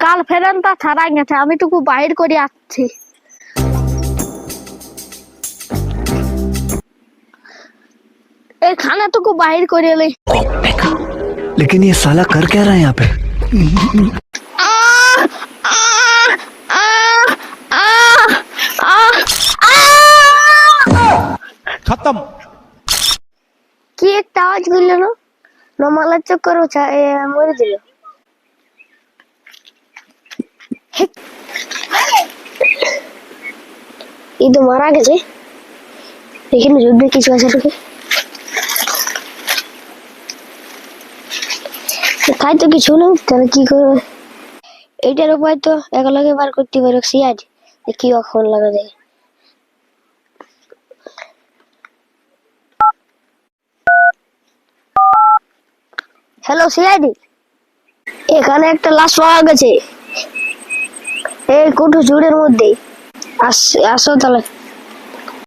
কাল ফেরেন তা ছাড়াই গেছে আমি টুকু বাহির করে আসছি এখানে টুকু বাহির করে এলি लेकिन ये साला कर क्या रहा है यहाँ पे আহ! আহ! আহ! আহ! আহ! আহ! खत्म কি একটা আওয়াজ করলো না নমালার চক্কর উঠা- এ, মরে দিল তো মারা গেছে। এখানে যুদ্ধে কিছু আছে নাকি? তাই তো কিছু নেই, তাহলে কি করবে? এইটার উপায় তো একলগে বার করতে পারো সিয়াজ কি অখন লাগা যায়। হ্যালো সিআইডি এখানে একটা লাশ পাওয়া গেছে। এই কুঠু জুড়ের মধ্যে। আস আসো তাহলে।